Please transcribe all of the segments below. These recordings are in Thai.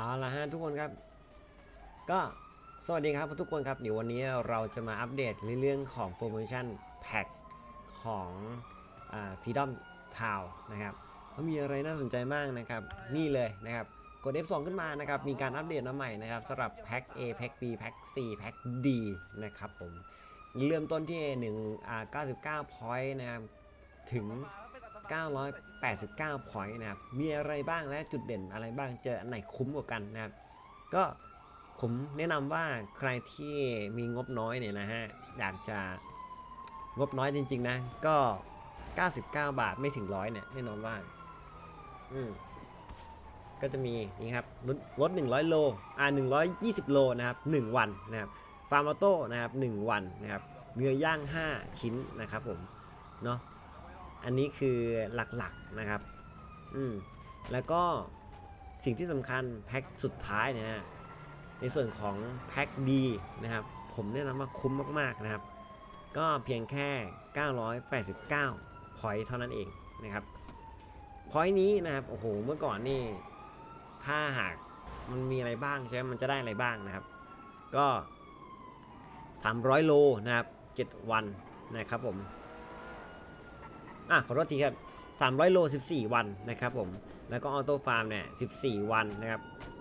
เอาละฮะทุกคนครับ ก็สวัสดีครับทุกคนครับเดี๋ยววันนี้เราจะมาอัปเดตเรื่องของโปรโมชั่นแพ็คของฟรีดอมทาวนะครับเขามีอะไรน่าสนใจมากนะครับ นี่เลยนะครับ กด F2 ขึ้นมานะครับ มีการอัปเดตมาใหม่นะครับสำหรับแพ็ค A แพ็ค B แพ็ค C แพ็ค D นะครับผมเริ่มต้นที่1อ่า99 point นะครับถึง 989 point นะครับ มีอะไรบ้างและจุดเด่นอะไรบ้าง เจออันไหนคุ้มกว่ากันนะครับ ก็ผมแนะนำว่าใครที่มีงบน้อยเนี่ยนะฮะ อยากจะงบน้อยจริง ๆ นะ ก็ 99 บาทไม่ถึงร้อยเนี่ยแน่นอนว่า อืมก็จะมีนี่ครับลดลด100 โล อ่า 120 โลนะครับ 1 วันนะครับฟาร์มออโต้นะครับ 1 วันนะครับ เนื้อย่าง 5 ชิ้นนะครับผม เนาะ อันนี้คือหลักๆนะครับ อืม แล้วก็สิ่งที่สำคัญแพ็คสุดท้ายเนะฮะในส่วนของแพ็คดีนะครับ ผมแนะนำว่าคุ้มมากๆนะครับ ก็เพียงแค่ 989พอยต์เท่านั้นเองนะครับพอยต์นี้นะครับ โอ้โห เมื่อก่อนนี่ ถ้าหากมันมีอะไรบ้างใช่ไหมมันจะได้อะไรบ้างนะครับ ก็ 300 โลนะครับ 7 วันนะครับผม อะขอโทษทีครับ300 โล 14 วันนะครับผม แล้วก็ออโต้ฟาร์มเนี่ย 14 วันนะครับ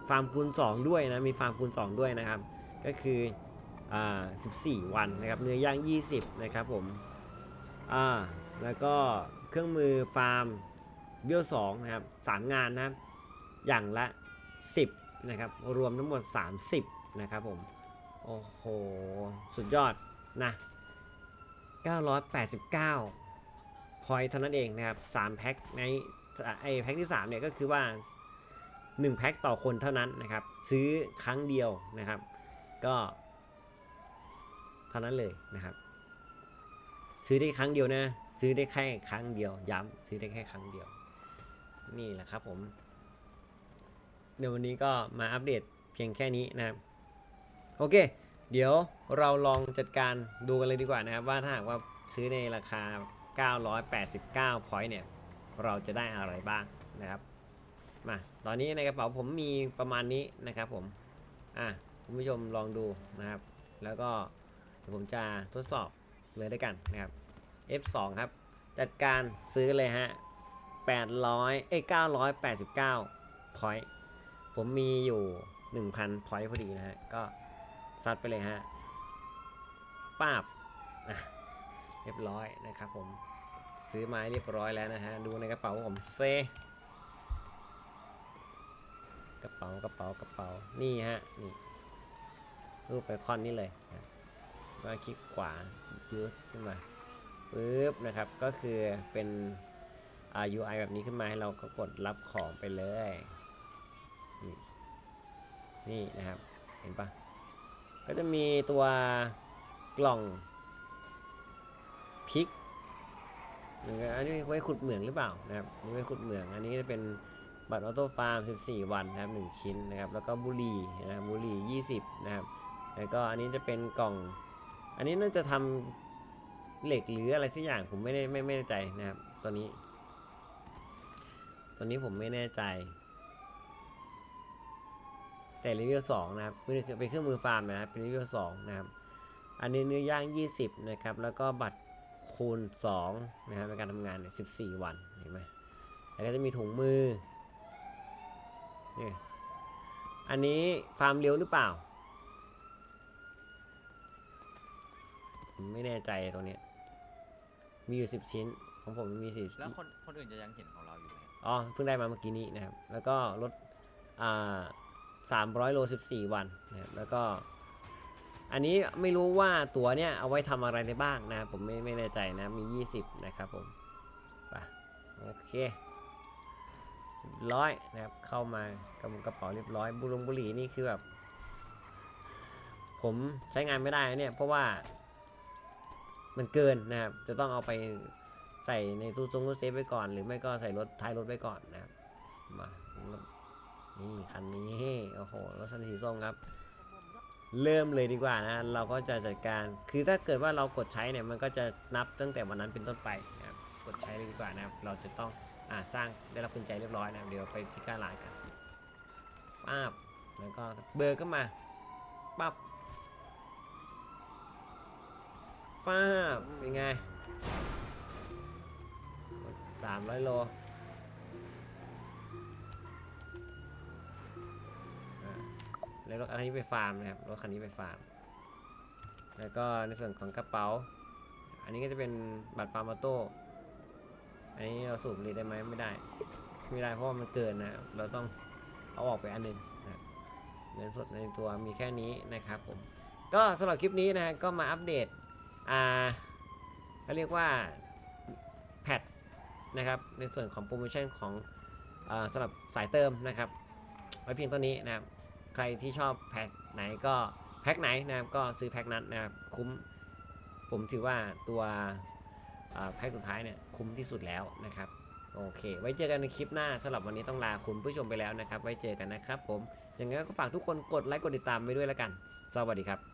ฟาร์มคูณ 2 ด้วยนะ มีฟาร์มคูณ 2 ด้วยนะครับ ก็คืออ่า14 วันนะครับ เนื้อย่าง 20 นะครับผม อ่า แล้วก็เครื่องมือฟาร์มเบี้ยว2นะครับ 3 งานนะครับ อย่างละ 10 นะครับ รวมทั้งหมด 30 นะครับผม โอ้โห สุดยอดนะ 989 อยเท่านั้นเองนะครับ3แพ็คในไอแพ็คที่3เนี่ยก็คือว่า 1 แพ็คต่อคนเท่านั้นนะครับ ซื้อครั้งเดียวนะครับ ก็เท่านั้นเลยนะครับ ซื้อได้ครั้งเดียวนะ ซื้อได้แค่ครั้งเดียว ย้ำซื้อได้แค่ครั้งเดียว นี่แหละครับผมเดี๋ยววันนี้ก็มาอัปเดตเพียงแค่นี้นะครับ โอเค เดี๋ยวเราลองจัดการดูกันเลยดีกว่านะครับ ว่าถ้าหากว่าซื้อในราคา 989พอยต์เนี่ย เราจะได้อะไรบ้างนะครับ มา ตอนนี้ในกระเป๋าผมมีประมาณนี้นะครับผม อะ คุณผู้ชมลองดูนะครับ แล้วก็เดี๋ยวผมจะทดสอบเลยด้วยกันนะครับ F2 ครับ จัดการซื้อเลยฮะ 800 เอ้ย 989พอยต์ผมมีอยู่ 1,000พอยต์พอดีนะฮะ ก็ซัดไปเลยฮะป้าบอะ รียบร้อยนะครับผมซื้อไม้เรียบร้อยแล้วนะฮะดูในกระเป๋าผมเซกระเป๋ากระเป๋ากระเป๋านี่ฮะนี่รูปไอคอนนี่เลยนะก็คลิกขวายืดขึ้นมาปึ๊บนะครับก็คือเป็นอ่า UI แบบนี้ขึ้นมาให้เราก็กดรับของไปเลยนี่นี่นะครับเห็นปะก็จะมีตัวกล่อง พริกหนึ่งอันนี้ไว้ขุดเหมืองหรือเปล่านะครับนี่ไว้ขุดเหมือง อันนี้จะเป็นบัตรออโต้ฟาร์ม 14 วันนะครับ 1 ชิ้นนะครับ แล้วก็บุหรี่นะครับบุหรี่ 20 นะครับ แล้วก็อันนี้จะเป็นกล่อง อันนี้น่าจะทำเหล็กหรืออะไรสักอย่างผมไม่ได้ไม่ไม่แน่ใจนะครับ ตัวนี้ ตัวนี้ผมไม่แน่ใจ แต่รีวิวสองนะครับเป็นเครื่องมือฟาร์มนะครับเป็นรีวิวสองนะครับ อันนี้เนื้อย่าง 20 นะครับ แล้วก็บัตร คูณ2นะครับในการทำงานเนี่ย14 วันเห็นไหมแล้วก็จะมีถุงมือนี่อันนี้ฟาร์มเลี้ยวหรือเปล่าผมไม่แน่ใจตัวเนี้ยมีอยู่ 10 ชิ้น ของผมมีสี่แล้วคนคนอื่นจะยังเห็นของเราอยู่ไหมอ๋อเพิ่งได้มาเมื่อกี้นี้นะครับ แล้วก็ลดอ่าสามร้อยโลสิบสี่วันนะครับแล้วก็ อันนี้ไม่รู้ว่าตัวเนี้ยเอาไว้ทำอะไรได้บ้างนะ ผมไม่ไม่แน่ใจนะมียี่สิบนะครับผมไปโอเคร้อยนะครับเข้ามากระกระเป๋าเรียบร้อยบุรงบุหรี่นี่คือแบบ ผมใช้งานไม่ได้เนี่ยเพราะว่ามันเกินนะครับ จะต้องเอาไปใส่ในตู้ทรงตู้เซฟไว้ก่อน หรือไม่ก็ใส่รถท้ายรถไว้ก่อนนะครับมานี่คันนี้โอ้โหรถคันสีส้มครับ เริ่มเลยดีกว่านะ เราก็จะจัดการ คือถ้าเกิดว่าเรากดใช้เนี่ย มันก็จะนับตั้งแต่วันนั้นเป็นต้นไปนะครับ กดใช้เลยดีกว่านะครับ เราจะต้องอ่าสร้างได้รับกุญแจเรียบร้อยนะเดี๋ยวไปที่การลานกันป้าบแล้วก็เบอร์ก็มาปั๊บฟ้าเป็นไงสามร้อยโล แล้วรถคันนี้ไปฟาร์มนะครับรถคันนี้ไปฟาร์ม แล้วก็ในส่วนของกระเป๋า อันนี้ก็จะเป็นบัตรฟาร์มอโต้อันนี้เราสูบบุหรีได้ไหมไม่ได้ไม่ได้เพราะว่ามันเกินนะเราต้องเอาออกไปอันหนึงนะครับเงินสดในตัวมีแค่นี้นะครับผมก็สำหรับคลิปนี้นะฮะก็มาอัปเดตอ่าเขาเรียกว่าแพทนะครับในส่วนของโปรโมชั่นของอาสำหรับสายเติมนะครับไว้เพียงเท่านี้นะครับ รที่ชอบแพ็คไหนก็แพ็คไหนนะครับก็ซื้อแพ็คนั้นนะครับคุ้มผมถือว่าตัวแพ็คสุดท้ายเนี่ยคุ้มที่สุดแล้วนะครับโอเค ไว้เจอกันในคลิปหน้าสำหรับวันนี้ต้องลาคุณผู้ชมไปแล้วนะครับ ไว้เจอกันนะครับผมอย่างนั้นก็ฝากทุกคนกดไลค์กดติดตามไปด้วยแล้วกัน สวัสดีครับ